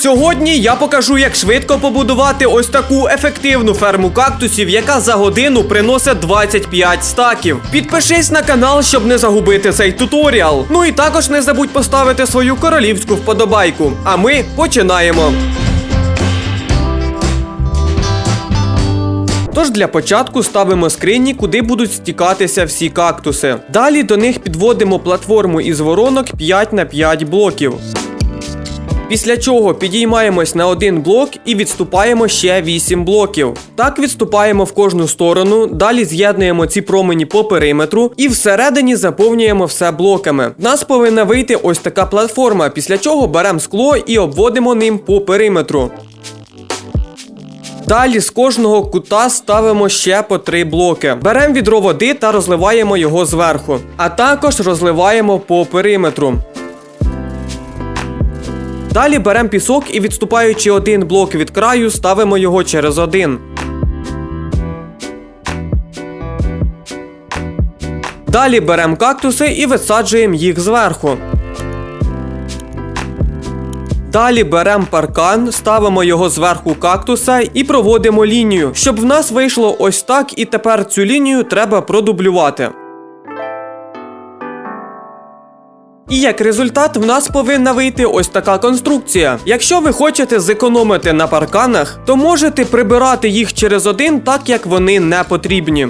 Сьогодні я покажу, як швидко побудувати ось таку ефективну ферму кактусів, яка за годину приносить 25 стаків. Підпишись на канал, щоб не загубити цей туторіал. Ну і також не забудь поставити свою королівську вподобайку. А ми починаємо. Тож для початку ставимо скрині, куди будуть стікатися всі кактуси. Далі до них підводимо платформу із воронок 5 на 5 блоків. Після чого підіймаємось на один блок і відступаємо ще 8 блоків. Так відступаємо в кожну сторону, далі з'єднуємо ці промені по периметру і всередині заповнюємо все блоками. В нас повинна вийти ось така платформа, після чого беремо скло і обводимо ним по периметру. Далі з кожного кута ставимо ще по три блоки. Беремо відро води та розливаємо його зверху, а також розливаємо по периметру. Далі беремо пісок і відступаючи один блок від краю, ставимо його через один. Далі беремо кактуси і висаджуємо їх зверху. Далі беремо паркан, ставимо його зверху кактуса і проводимо лінію, щоб в нас вийшло ось так, і тепер цю лінію треба продублювати. І як результат, в нас повинна вийти ось така конструкція. Якщо ви хочете зекономити на парканах, то можете прибирати їх через один, так як вони не потрібні.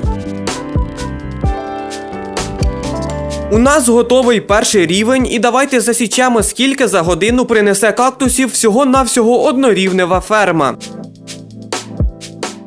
У нас готовий перший рівень, і давайте засічемо, скільки за годину принесе кактусів всього-навсього однорівнева ферма.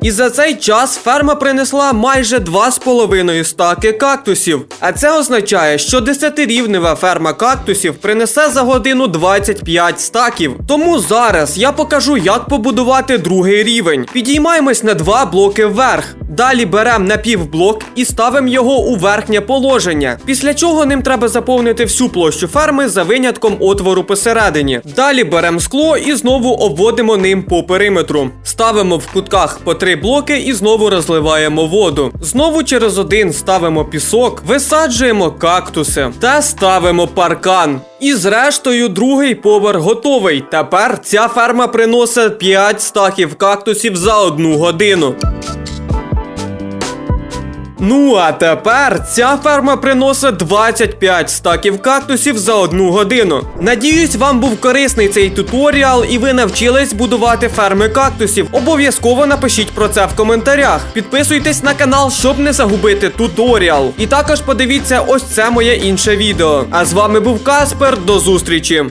І за цей час ферма принесла майже 2,5 стаки кактусів. А це означає, що 10-рівнева ферма кактусів принесе за годину 25 стаків. Тому зараз я покажу, як побудувати другий рівень. Підіймаємось на два блоки вверх. Далі беремо напівблок і ставимо його у верхнє положення. Після чого ним треба заповнити всю площу ферми за винятком отвору посередині. Далі беремо скло і знову обводимо ним по периметру. Ставимо в кутках по три блоки і знову розливаємо воду. Знову через один ставимо пісок, висаджуємо кактуси та ставимо паркан. І зрештою, другий поверх готовий. Тепер ця ферма приносить 5 стаків кактусів за одну годину. Ну а тепер ця ферма приносить 25 стаків кактусів за одну годину. Надіюсь, вам був корисний цей туторіал і ви навчились будувати ферми кактусів. Обов'язково напишіть про це в коментарях. Підписуйтесь на канал, щоб не загубити туторіал. І також подивіться ось це моє інше відео. А з вами був Каспер. До зустрічі!